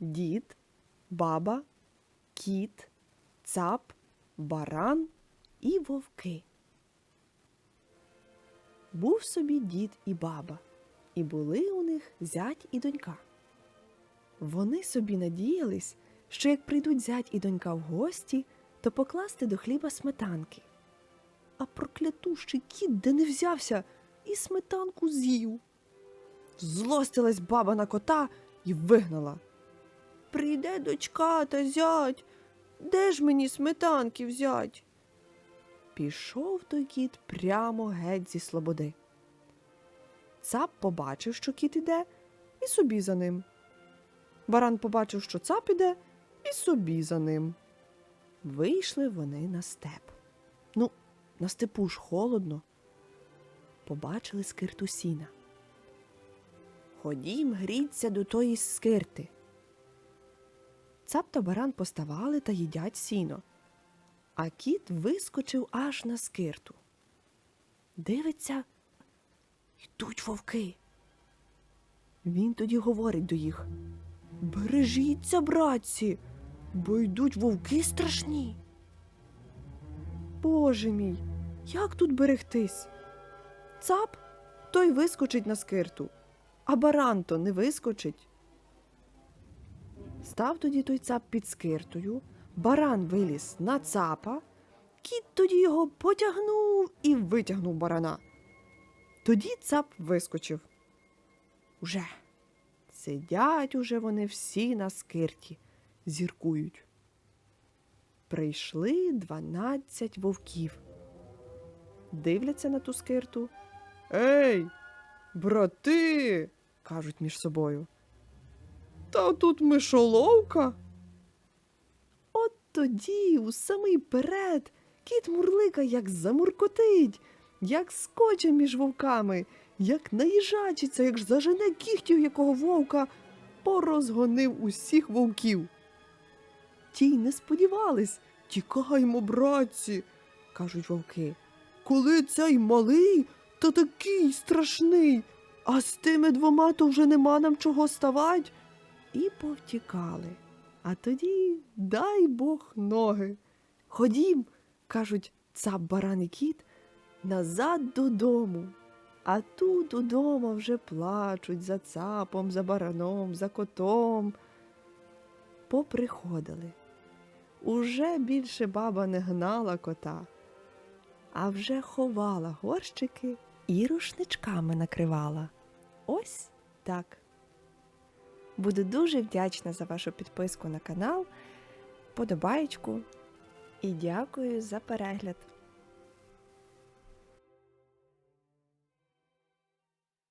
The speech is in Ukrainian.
дід, баба, кіт, цап, баран і вовки. Був собі дід і баба, і були у них зять і донька. Вони собі надіялись, що як прийдуть зять і донька в гості, то покласти до хліба сметанки. А проклятущий кіт, де не взявся, і сметанку з'їв. Злостилась баба на кота і вигнала. Прийде дочка та зять, де ж мені сметанки взять? Пішов той кіт прямо геть зі слободи. Цап побачив, що кіт іде, і собі за ним. Баран побачив, що цап іде, і собі за ним. Вийшли вони на степ. Ну, на степу ж холодно. Побачили скирту сіна. Ходім, гріться до тої скирти. Цап та баран поставали та їдять сіно, а кіт вискочив аж на скирту. Дивиться, йдуть вовки. Він тоді говорить до їх Бережіться, братці, бо йдуть вовки страшні. Боже мій, як тут берегтись? Цап той вискочить на скирту, а баран то не вискочить. Став тоді той цап під скиртою, баран виліз на цапа, кіт тоді його потягнув і витягнув барана. Тоді цап вискочив. Уже сидять уже вони всі на скирті, зіркують. Прийшли дванадцять вовків. Дивляться на ту скирту. Ей, брати, кажуть між собою. Та тут мишоловка. От тоді, у самий перед, кіт мурлика як замуркотить, як скоче між вовками, як наїжачиться, як ж зажене кігтів якого вовка, порозгонив усіх вовків. Ті й не сподівались. Тікаймо, братці, кажуть вовки. Коли цей малий, то такий страшний, а з тими двома то вже нема нам чого ставать. І повтікали. А тоді дай Бог ноги. Ходім, кажуть цап баран і кіт, назад додому. А тут удома вже плачуть за цапом, за бараном, за котом. Поприходили. Уже більше баба не гнала кота, а вже ховала горщики і рушничками накривала. Ось так. Буду дуже вдячна за вашу підписку на канал, подобаєчку і дякую за перегляд.